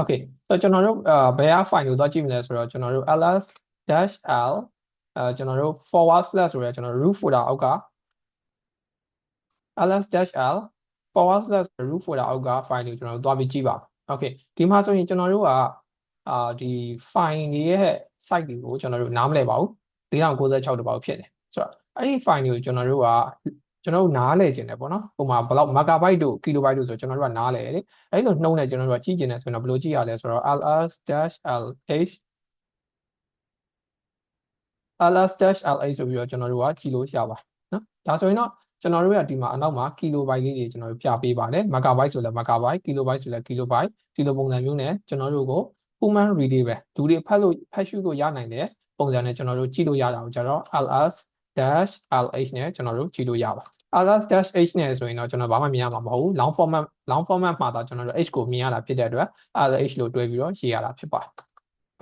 okay ဆိုတော့ကျွန်တော်တို့အာဘယ်ဟာ file ကိုသွားကြည့်မလဲဆိုတော့ကျွန်တော်တို့ ls dash l အဲကျွန်တော်တို့ forward slash ဆိုရကျွန်တော် root folder အောက်က ls dash l forward slash root folder အောက်က file ကိုကျွန်တော်တို့သွားပြီးကြည့်ပါ okay ဒီမှာဆိုရင်ကျွန်တော်တို့ကအာဒီ file တွေရဲ့ site တွေကိုကျွန်တော်တို့နားမလဲပါဘူး4096တပေါက်ဖြစ်တယ်ဆိုတော့အဲ့ဒီ file တွေကိုကျွန်တော်တို့ကကျွန်တော်တို့နားလဲကျင်တယ်ပေါ့နော်ဟိုမှာဘယ်လောက် megabyte တို့ kilobyte တို့ဆိုကျွန်တော်တို့ကနားလဲလေအဲ့လိုနှုံးနဲ့ကျွန်တော်တို့ကကြည့်ကျင်တယ်ဆိုရင်တော့ဘယ်လိုကြည့်ရလဲဆိုတော့ ls-lh ls-lh ဆိုပြီးတော့ကျွန်တော်တို့ကကြည့်လို့ရပါနော်ဒါဆိုရင်တော့ ကျွန်တော်တို့ကဒီမှာအနောက်မှာ kilobyte လေးတွေကျွန်တော်တို့ပြပေးပါတယ် megabyte ဆိုလည်း megabyte kilobyte ဆိုလည်း kilobyte ဒီလိုပုံစံမျိုးနဲ့ကျွန်တော်တို့ကို human readable လူတွေဖတ်လို့ဖတ်ရှုလို့ရနိုင်တဲ့ပုံစံနဲ့ကျွန်တော်တို့ကြည့်လို့ရတာကိုကျတော့ ls dash lh နဲ့ကျွန်တော်တို့ကြည့်လို့ရပါ ls dash h နဲ့ဆိုရင်တော့ကျွန်တော်ဘာမှမြင်ရမှာမဟုတ်ဘူး long format long format မှာတော့ကျွန်တော်တို့ h ကိုမြင်ရတာဖြစ်တဲ့အတွက် lh လို့တွဲပြီးတော့ရေးရတာဖြစ်ပါတယ်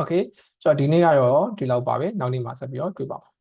okay ဆိုတော့ဒီနေ့ကတော့ဒီလောက်ပါပဲနောက်နေ့မှာဆက်ပြီးတော့တွေ့ပါမယ်